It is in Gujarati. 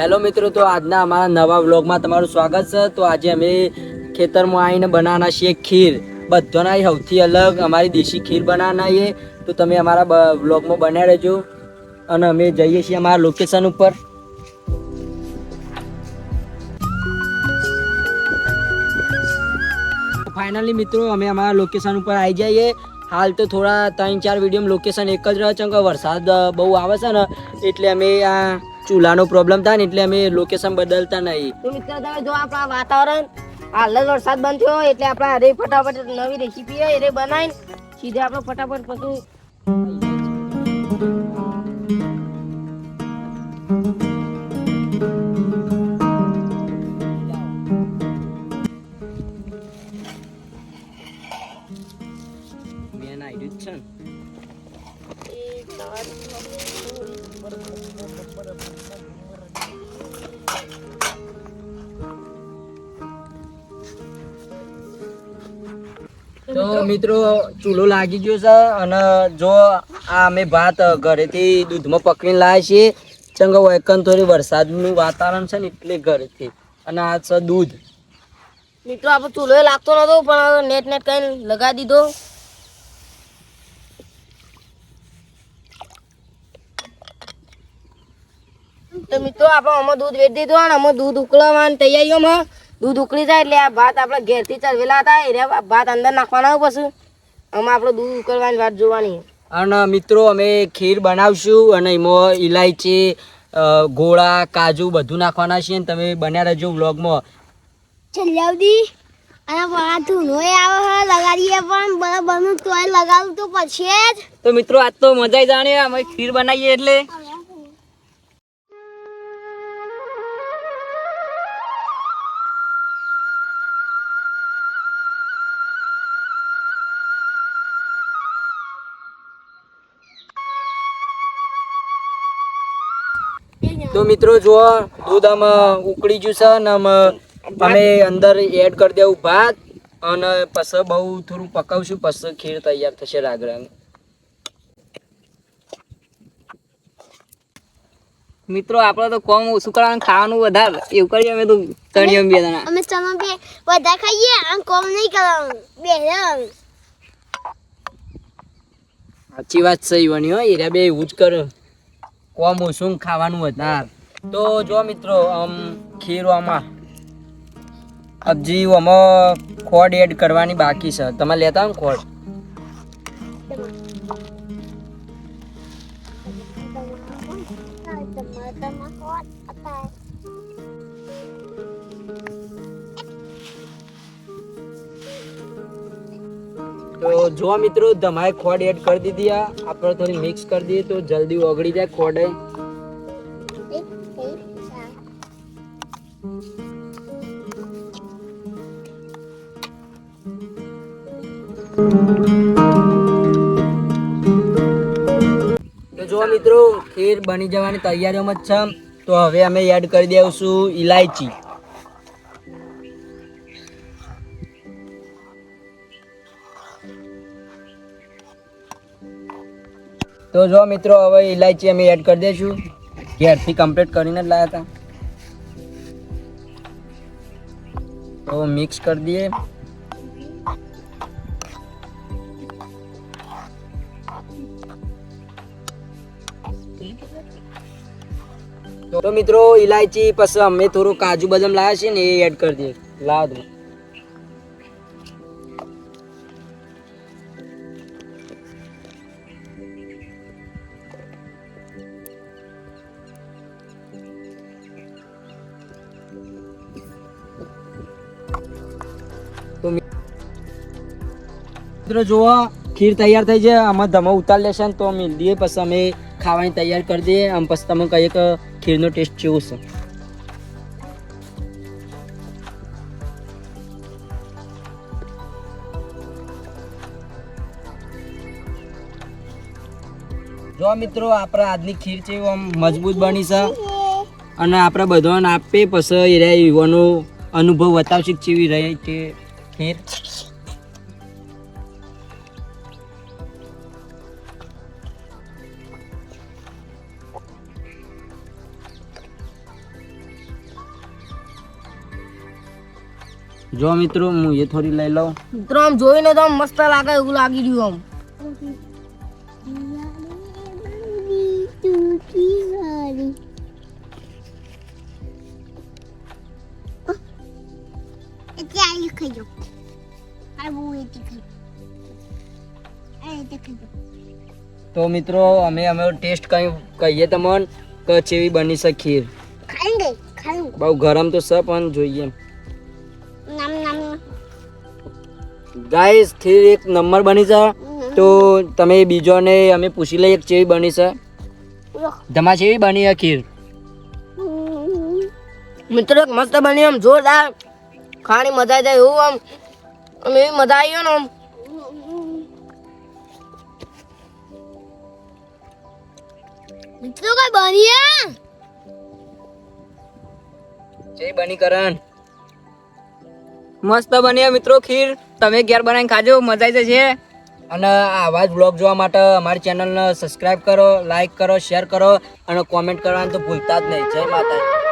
હેલો મિત્રો, તો આજના અમારા નવા વ્લોગમાં તમારું સ્વાગત છે. તો આજે અમે ખેતરમાં આવીને બનાવવાના છીએ ખીર. બધાના સૌથી અલગ અમારી દેશી ખીર બનાવવાના છીએ તો તમે અમારા વ્લોગમાં બન્યા રહેજો. અને અમે જઈએ છીએ અમારા લોકેશન ઉપર. ફાઇનલી મિત્રો, અમે અમારા લોકેશન ઉપર આવી જઈએ. હાલ તો થોડા ત્રણ ચાર વીડિયો લોકેશન એક જ રહે છે વરસાદ બહુ આવે છે ને, એટલે અમે આ ચૂલાનો પ્રોબ્લેમ થાય ને એટલે અમે લોકેશન બદલતા નહીં. તો મિત્રો તમે જો આપણા વાતાવરણ હાલ જ વરસાદ બંધ થયો એટલે આપણે અરે ફટાફટ નવી રેસીપી હોય એ બનાવીને સીધે આપણે ફટાફટ પછી મેન આઈડિયા છે તો મિત્રો, ચૂલો લાગી ગયો છે અને જો આ અમે ભાત ઘરેથી દૂધમાં પકવીને લાવીએ છીએ. ચંગ વૈકન થોડી વરસાદનું વાતાવરણ છે ને એટલે ઘરેથી. અને આ છે દૂધ. મિત્રો, આપણે ચૂલો લાગતો નતો પણ નેટ નેટ કઈ લગાવી દીધો. તો મિત્રો આપણે આમાં દૂધ વેચી દીધું અને અમે દૂધ ઉકળવાની તૈયારીઓમાં દૂધ ઉકળી જાય એટલે આ ભાત આપણે ઘેરથી ચરવેલા હતા એ ભાત અંદર નાખવાના હોય પછી. આમાં આપણે દૂધ ઉકળવાની વાત જોવાની. અને મિત્રો અમે ખીર બનાવશું અને એમાં ઇલાયચી ગોળા કાજુ બધું નાખવાના છીએ અને તમે બન્યા રહેજો વ્લોગમાં. જલ્દી અને બહાર ધૂનો આવે હે લગાડીએ પણ બરાબર તોય લગાવું તો પછી જ. તો મિત્રો આજ તો મજા જાણે અમે ખીર બનાવીએ એટલે. તો મિત્રો જુઓ દૂધ આમ ઉકળી ગયું છે અને આમ અમે અંદર એડ કરી દેવું ભાત અને પછી બહુ થોડું પકાવશું પછી ખીર તૈયાર થશે રાગડાની મિત્રો આપણે તો કોમ ઓછું કરવાનું ખાવાનું વધારે એવું કરીએ અમે તો તણિયમ બે જણા. અમે ચણા બે બધા ખાઈએ આમ કોમ નહીં કરવાનું બે. સાચી વાત સહી ઈવાની હો એરા બે એવું જ કરે. કોમ ઓછું ખાવાનું વધારે તો જો મિત્રો, આમ ખીરવામાં હજી આમાં ખોડ એડ કરવાની બાકી છે. તમે લેતા ને ખોડ? તો જો મિત્રો તમારે ખોડ એડ કરી દીધી આ, આપણે થોડી મિક્સ કરી દઈએ તો જલ્દી ઓગળી જાય ખોડ. તો જો મિત્રો, ખીર બની જવાની તૈયારીઓમાં જ છે તો હવે અમે એડ કરી દઈશું ઇલાયચી તો જો મિત્રો, હવે ઇલાયચી અમે એડ કરી દઈશું. ઘેરથી કમ્પ્લીટ કરીને જ લાવ્યા હતા. તો મિક્સ કરી દઈએ. તો મિત્રો ઇલાયચી પછી અમે થોડું કાજુ બદામ લાવ્યા છે ને એ એડ કરી દઈએ. લાવ દો મિત્રો જુઓ ખીર તૈયાર થઈ છે. આમાં ધમો ઉતાર લેશે ને તો મિલ દઈએ પછી અમે ખાવાની તૈયાર કરી દઈએ. આમ પછી તમે કહીએ કે ખીરનો ટેસ્ટ કેવો છે. જો મિત્રો, આપણે આજની ખીર છે આમ મજબૂત બની છે. અને આપણે બધાને આપીએ પછી એ યુવાનો અનુભવ બતાવશે કેવી રહે છે ખેર. જો મિત્રો હું એ થોડી લઈ લઉં. મિત્રો આમ જોઈને તો મસ્ત લાગે એવું લાગી રહ્યું આમ. Thank you. તો મિત્રો અમે અમે ટેસ્ટ કઈ કહીએ તમને કે ચેવી બની છે ખીર બહુ ગરમ તો છે પણ જોઈએ. ગાઈસ ખીર એક નંબર બની છે. તો તમે બીજોને અમે પૂછી લઈએ ચેવી બની છે. તમારે ચેવી બની છે ખીર? મિત્રો મસ્ત બની આમ જોરદાર. ખાણી મજા આવી જાય એવું આમ આમ એવી મજા આવી ને આમ. મિત્રો કઈ બની કરણ. મસ્ત બની મિત્રો ખીર. તમે ઘેર બનાવીને ખાજો મજા આવી જશે. અને આવા જ બ્લોગ જોવા માટે અમારી ચેનલને સબસ્ક્રાઇબ કરો લાઈક કરો શેર કરો અને કોમેન્ટ કરવાનું તો ભૂલતા જ નહીં. જય માતાજી.